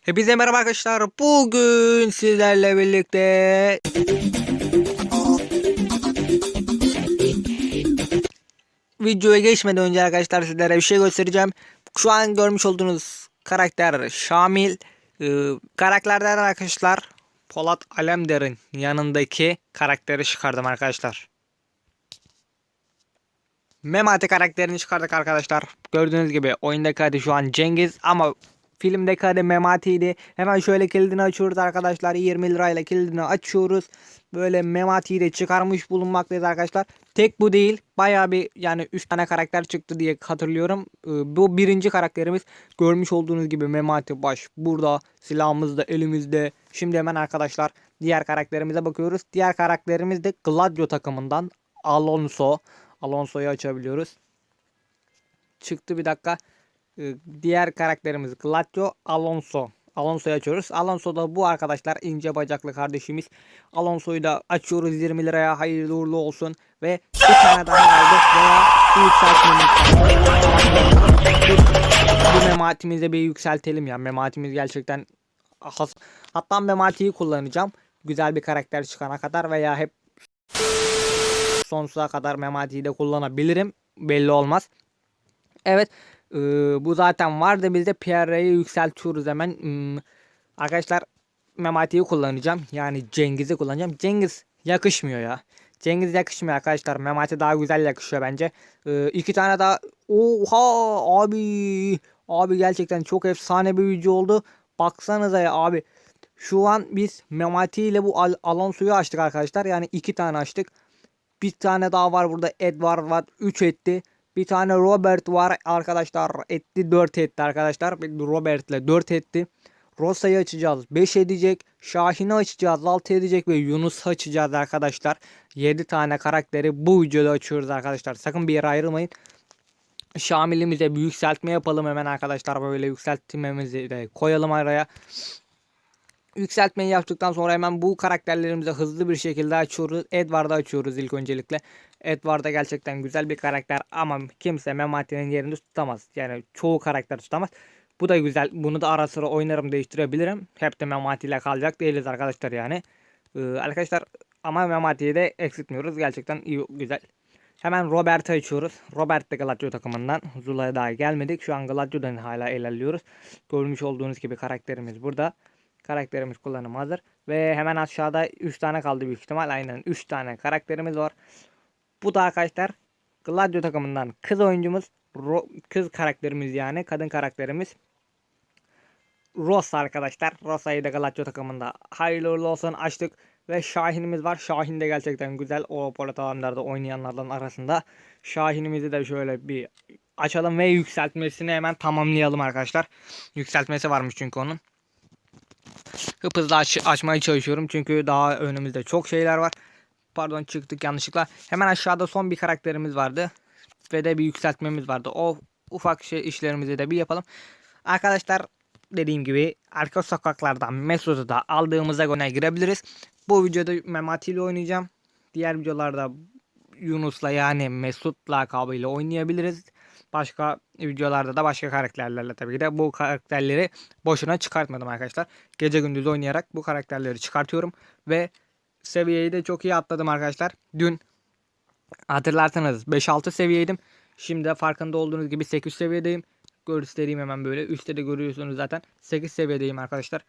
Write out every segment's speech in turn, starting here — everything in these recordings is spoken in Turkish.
Hepinize merhaba arkadaşlar. Bugün sizlerle birlikte videoya geçmeden önce arkadaşlar sizlere bir şey göstereceğim. Şu an görmüş olduğunuz karakter Şamil. Ee, karakterlerden arkadaşlar Polat Alemdar'ın yanındaki karakteri çıkardım arkadaşlar. Memati karakterini çıkardık arkadaşlar. Gördüğünüz gibi oyundaki adı şu an Cengiz ama filmdeki adı Memati'ydi. Hemen şöyle kilidini açıyoruz arkadaşlar. 20 lirayla kilidini açıyoruz. Böyle Memati'yi de çıkarmış bulunmaktayız arkadaşlar. Tek bu değil. Bayağı bir yani 3 tane karakter çıktı diye hatırlıyorum. Ee, bu birinci karakterimiz. Görmüş olduğunuz gibi Memati baş burada. Silahımız da elimizde. Şimdi hemen arkadaşlar diğer karakterimize bakıyoruz. Diğer karakterimiz de Gladio takımından Alonso. Alonso'yu açabiliyoruz. Çıktı bir dakika. Ee, Diğer karakterimiz Gladio Alonso. Alonso'yu açıyoruz. Alonso da bu arkadaşlar ince bacaklı kardeşimiz. Alonso'yu da açıyoruz 20 liraya. Hayırlı uğurlu olsun. Ve bir tane daha aldık veya bir yükseltmemiz Bu mematimizi bir yükseltelim ya. Mematimiz gerçekten has. Hatta mematiyi kullanacağım. Güzel bir karakter çıkana kadar veya hep sonsuza kadar Memati'yi de kullanabilirim. Belli olmaz. Evet. E, bu zaten vardı. Biz de Pierre'yi yükseltiyoruz hemen. Hmm, arkadaşlar Memati'yi kullanacağım. Yani Cengiz'i kullanacağım. Cengiz yakışmıyor ya. Cengiz yakışmıyor arkadaşlar. Memati daha güzel yakışıyor bence. E, iki tane daha. Oha abi. Abi gerçekten çok efsane bir video oldu. Baksanıza ya abi. Şu an biz Memati ile bu Al Alonso'yu açtık arkadaşlar. Yani iki tane açtık. Bir tane daha var burada Edward var 3 etti. Bir tane Robert var arkadaşlar etti 4 etti arkadaşlar. Bir Robert ile 4 etti. Rosa'yı açacağız 5 edecek. Şahin'i açacağız 6 edecek ve Yunus'u açacağız arkadaşlar. 7 tane karakteri bu videoda açıyoruz arkadaşlar. Sakın bir yere ayrılmayın. Şamilimize bir yükseltme yapalım hemen arkadaşlar. Böyle yükseltmemizi de koyalım araya. Yükseltmeyi yaptıktan sonra hemen bu karakterlerimizi hızlı bir şekilde açıyoruz. Edward'ı açıyoruz ilk öncelikle. Edward da gerçekten güzel bir karakter ama kimse Memati'nin yerini tutamaz. Yani çoğu karakter tutamaz. Bu da güzel. Bunu da ara sıra oynarım değiştirebilirim. Hep de Memati ile kalacak değiliz arkadaşlar yani. Ee, arkadaşlar ama Memati'yi de eksiltmiyoruz. Gerçekten iyi güzel. Hemen Robert'ı açıyoruz. Robert de Gladio takımından. Zula'ya daha gelmedik. Şu an Gladio'dan hala ilerliyoruz. Görmüş olduğunuz gibi karakterimiz burada. Karakterimiz kullanıma hazır. Ve hemen aşağıda 3 tane kaldı büyük ihtimal. Aynen 3 tane karakterimiz var. Bu da arkadaşlar Gladio takımından kız oyuncumuz. Ro- kız karakterimiz yani. Kadın karakterimiz. Rosa arkadaşlar. Rosa'yı da Gladio takımında hayırlı uğurlu olsun açtık. Ve Şahin'imiz var. Şahin de gerçekten güzel. O Polat Alemdar'da oynayanlardan arasında. Şahin'imizi de şöyle bir açalım ve yükseltmesini hemen tamamlayalım arkadaşlar. Yükseltmesi varmış çünkü onun. Hıp hızlı aç, açmaya çalışıyorum çünkü daha önümüzde çok şeyler var. Pardon çıktık yanlışlıkla. Hemen aşağıda son bir karakterimiz vardı. Ve de bir yükseltmemiz vardı. O ufak şey işlerimizi de bir yapalım. Arkadaşlar dediğim gibi arka sokaklardan Mesut'u da aldığımıza göre girebiliriz. Bu videoda Memati ile oynayacağım. Diğer videolarda Yunus'la yani Mesut lakabıyla oynayabiliriz. Başka videolarda da başka karakterlerle tabii ki de bu karakterleri boşuna çıkartmadım arkadaşlar. Gece gündüz oynayarak bu karakterleri çıkartıyorum ve seviyeyi de çok iyi atladım arkadaşlar. Dün hatırlarsanız 5-6 seviyeydim. Şimdi farkında olduğunuz gibi 8 seviyedeyim. Göstereyim hemen böyle. Üstte de görüyorsunuz zaten. 8 seviyedeyim arkadaşlar.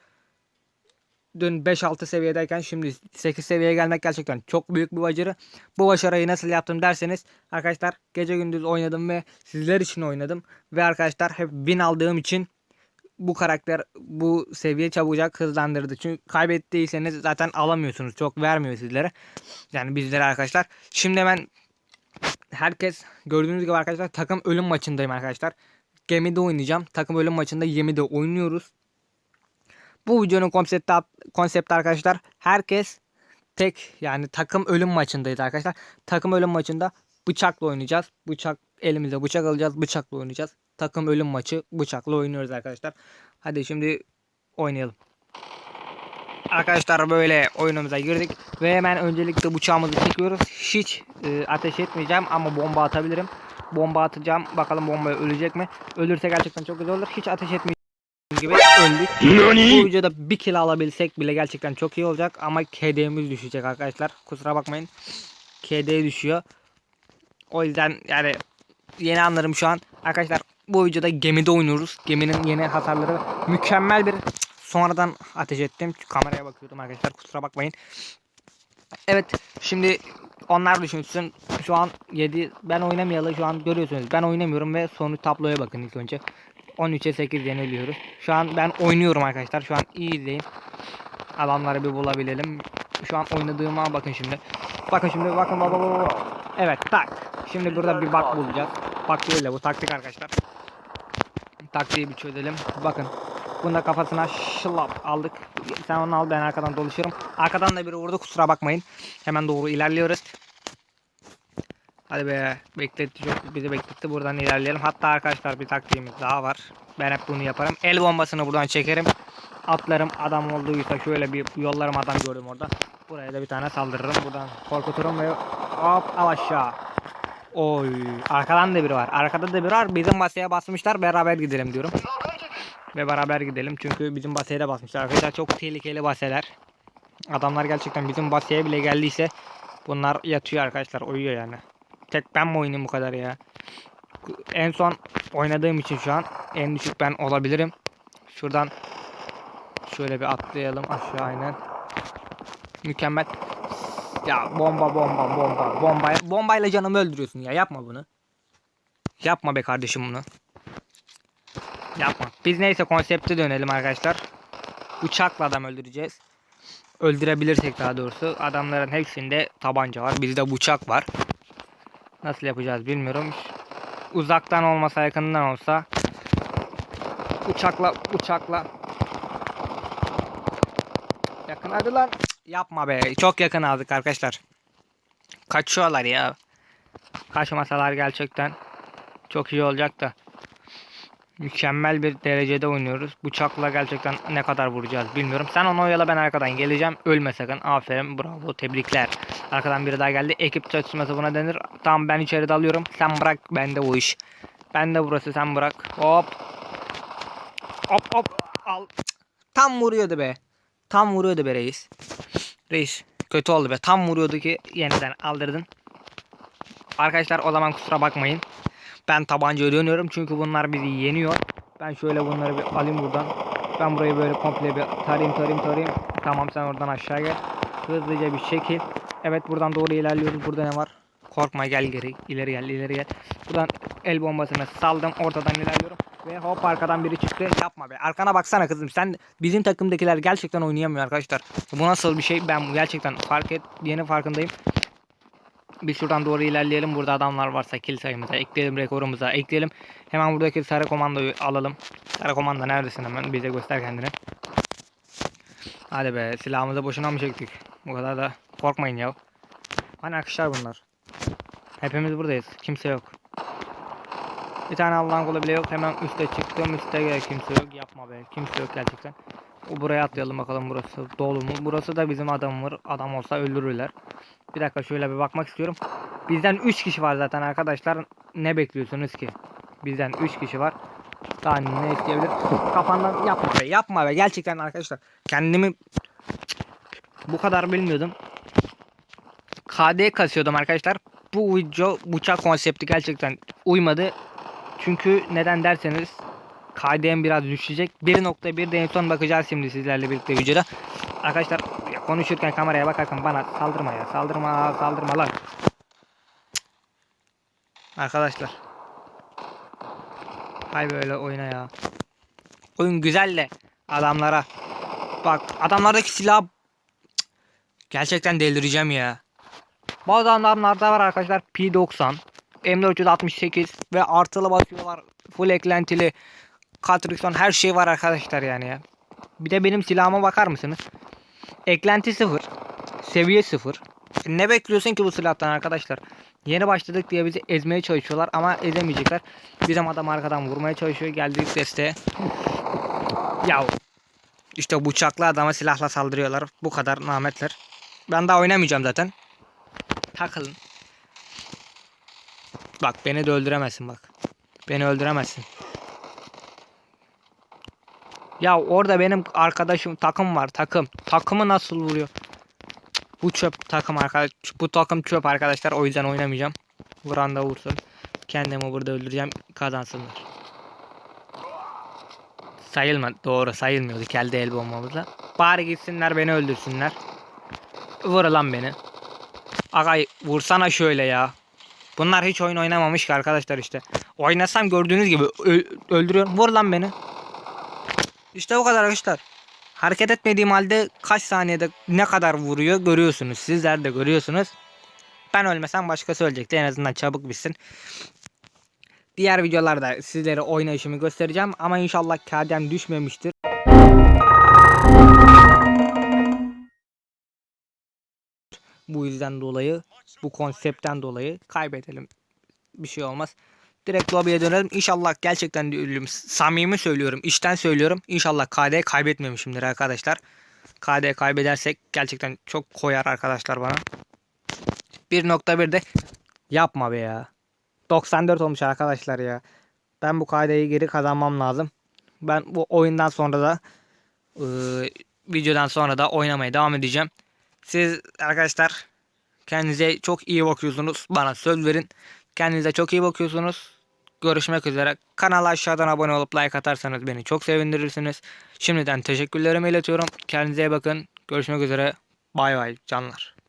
Dün 5-6 seviyedeyken şimdi 8 seviyeye gelmek gerçekten çok büyük bir başarı. Bu başarıyı nasıl yaptım derseniz arkadaşlar gece gündüz oynadım ve sizler için oynadım. Ve arkadaşlar hep win aldığım için bu karakter bu seviye çabucak hızlandırdı. Çünkü kaybettiyseniz zaten alamıyorsunuz. Çok vermiyor sizlere. Yani bizlere arkadaşlar. Şimdi hemen herkes gördüğünüz gibi arkadaşlar takım ölüm maçındayım arkadaşlar. Gemide oynayacağım. Takım ölüm maçında gemide oynuyoruz. Bu videonun konsepti, konsepti arkadaşlar herkes tek yani takım ölüm maçındayız arkadaşlar. Takım ölüm maçında bıçakla oynayacağız. Bıçak elimize bıçak alacağız. Bıçakla oynayacağız. Takım ölüm maçı bıçakla oynuyoruz arkadaşlar. Hadi şimdi oynayalım. Arkadaşlar böyle oyunumuza girdik ve hemen öncelikle bıçağımızı çekiyoruz. Hiç e, ateş etmeyeceğim ama bomba atabilirim. Bomba atacağım. Bakalım bomba ölecek mi? Ölürse gerçekten çok güzel olur. Hiç ateş etmeyeceğim gibi öldük. Bu 何 videoda bir kill alabilsek bile gerçekten çok iyi olacak ama KD'miz düşecek arkadaşlar. Kusura bakmayın. KD düşüyor. O yüzden yani yeni anlarım şu an. Arkadaşlar bu videoda gemide oynuyoruz. Geminin yeni hasarları mükemmel bir sonradan ateş ettim. Kameraya bakıyordum arkadaşlar kusura bakmayın. Evet şimdi onlar düşünsün. Şu an 7 ben oynamayalı şu an görüyorsunuz. Ben oynamıyorum ve sonuç tabloya bakın ilk önce. 13'e 8 yeniliyoruz. Şu an ben oynuyorum arkadaşlar. Şu an iyi izleyin. Adamları bir bulabilelim. Şu an oynadığıma bakın şimdi. Bakın şimdi bakın baba baba. Evet tak. Şimdi burada bir bak bulacağız. Bak değil de bu taktik arkadaşlar. Taktiği bir çözelim. Bakın. Bunu da kafasına şılap aldık. Sen onu al ben arkadan dolaşıyorum. Arkadan da biri vurdu kusura bakmayın. Hemen doğru ilerliyoruz. Hadi be bekletti çok bizi bekletti buradan ilerleyelim. Hatta arkadaşlar bir taktiğimiz daha var. Ben hep bunu yaparım. El bombasını buradan çekerim. Atlarım adam olduysa şöyle bir yollarım adam gördüm orada. Buraya da bir tane saldırırım. Buradan korkuturum ve hop al aşağı. Oy arkadan da biri var. Arkada da biri var. Bizim basaya basmışlar. Beraber gidelim diyorum. Ve beraber gidelim. Çünkü bizim basaya da basmışlar. Arkadaşlar çok tehlikeli baseler. Adamlar gerçekten bizim basaya bile geldiyse bunlar yatıyor arkadaşlar. Uyuyor yani. Tek ben mi oynayayım bu kadar ya? En son oynadığım için şu an en düşük ben olabilirim. Şuradan şöyle bir atlayalım aşağı aynen. Mükemmel. Ya bomba bomba bomba bomba bombayla canımı öldürüyorsun ya yapma bunu. Yapma be kardeşim bunu. Yapma. Biz neyse konsepte dönelim arkadaşlar. Uçakla adam öldüreceğiz. Öldürebilirsek daha doğrusu. Adamların hepsinde tabanca var. Bizde bıçak var. Nasıl yapacağız bilmiyorum. Uzaktan olmasa yakından olsa. Uçakla uçakla. Yakın hadi lan. Yapma be. Çok yakın aldık arkadaşlar. Kaçıyorlar ya. Kaçmasalar gerçekten çok iyi olacak da. Mükemmel bir derecede oynuyoruz. Bıçakla gerçekten ne kadar vuracağız bilmiyorum. Sen onu oyala ben arkadan geleceğim. Ölme sakın. Aferin bravo tebrikler. Arkadan biri daha geldi. Ekip çatışması buna denir. Tamam ben içeri dalıyorum. Sen bırak bende o iş. Bende burası sen bırak. Hop. Hop hop. Al. Tam vuruyordu be. Tam vuruyordu be reis. Reis kötü oldu be. Tam vuruyordu ki yeniden aldırdın. Arkadaşlar o zaman kusura bakmayın. Ben tabancaya dönüyorum çünkü bunlar bizi yeniyor. Ben şöyle bunları bir alayım buradan. Ben burayı böyle komple bir tarayayım tarayayım tarayayım. Tamam sen oradan aşağı gel. Hızlıca bir şekil. Evet buradan doğru ilerliyoruz. Burada ne var? Korkma gel geri. ileri gel ileri gel. Buradan el bombasını saldım. Ortadan ilerliyorum. Ve hop arkadan biri çıktı. Yapma be. Arkana baksana kızım. Sen bizim takımdakiler gerçekten oynayamıyor arkadaşlar. Bu nasıl bir şey? Ben gerçekten fark et yeni farkındayım. Biz şuradan doğru ilerleyelim. Burada adamlar varsa kill sayımıza ekleyelim. Rekorumuza ekleyelim. Hemen buradaki sarı komandoyu alalım. Sarı komanda neredesin hemen? Bize göster kendini. Hadi be silahımızı boşuna mı çektik? Bu kadar da korkmayın ya. Hani arkadaşlar bunlar. Hepimiz buradayız. Kimse yok. Bir tane Allah'ın kulu bile yok. Hemen üste çıktım. Üste gel kimse yok. Yapma be. Kimse yok gerçekten. O buraya atlayalım bakalım burası dolu mu? Burası da bizim adam var. Adam olsa öldürürler. Bir dakika şöyle bir bakmak istiyorum. Bizden 3 kişi var zaten arkadaşlar. Ne bekliyorsunuz ki? Bizden 3 kişi var. Daha ne isteyebilir? Kafandan yapma be yapma be. Gerçekten arkadaşlar kendimi bu kadar bilmiyordum. KD kasıyordum arkadaşlar. Bu video bıçak konsepti gerçekten uymadı. Çünkü neden derseniz KDM biraz düşecek. 1.1'de en son bakacağız şimdi sizlerle birlikte videoda. Arkadaşlar konuşurken kameraya bakarken bana saldırma ya. Saldırma saldırma lan. Arkadaşlar. Hay böyle oyna ya. Oyun güzel de adamlara. Bak adamlardaki silah gerçekten delireceğim ya. Bazı adamlarda var arkadaşlar P90, M468 ve artılı basıyorlar. Full eklentili. Katrikson her şey var arkadaşlar yani ya. Bir de benim silahıma bakar mısınız? Eklenti 0. Seviye 0. Ne bekliyorsun ki bu silahtan arkadaşlar? Yeni başladık diye bizi ezmeye çalışıyorlar ama ezemeyecekler. Bizim adam arkadan vurmaya çalışıyor. Geldik desteğe. Ya işte bıçaklı adama silahla saldırıyorlar. Bu kadar nametler. Ben daha oynamayacağım zaten. Takılın. Bak beni de öldüremezsin bak. Beni öldüremezsin. Ya orada benim arkadaşım takım var takım. Takımı nasıl vuruyor? Bu çöp takım arkadaş. Bu takım çöp arkadaşlar. O yüzden oynamayacağım. Vuran da vursun. Kendimi burada öldüreceğim. Kazansınlar. Sayılma. Doğru sayılmıyordu. Geldi el bombamızla. Bari gitsinler beni öldürsünler. Vur lan beni. Agay vursana şöyle ya. Bunlar hiç oyun oynamamış ki arkadaşlar işte. Oynasam gördüğünüz gibi öldürüyorum. Vur lan beni. İşte bu kadar arkadaşlar. Hareket etmediğim halde kaç saniyede ne kadar vuruyor görüyorsunuz. Sizler de görüyorsunuz. Ben ölmesem başkası ölecekti. En azından çabuk bitsin. Diğer videolarda sizlere oynayışımı göstereceğim. Ama inşallah KDM düşmemiştir. Bu yüzden dolayı, bu konseptten dolayı kaybedelim. Bir şey olmaz. Direkt lobiye dönelim. İnşallah gerçekten diyorum. Samimi söylüyorum. işten söylüyorum. İnşallah KD kaybetmemişimdir arkadaşlar. KD kaybedersek gerçekten çok koyar arkadaşlar bana. 1.1 de yapma be ya. 94 olmuş arkadaşlar ya. Ben bu KD'yi geri kazanmam lazım. Ben bu oyundan sonra da ıı, videodan sonra da oynamaya devam edeceğim. Siz arkadaşlar kendinize çok iyi bakıyorsunuz. Bana söz verin. Kendinize çok iyi bakıyorsunuz. Görüşmek üzere. Kanala aşağıdan abone olup like atarsanız beni çok sevindirirsiniz. Şimdiden teşekkürlerimi iletiyorum. Kendinize iyi bakın. Görüşmek üzere. Bay bay canlar.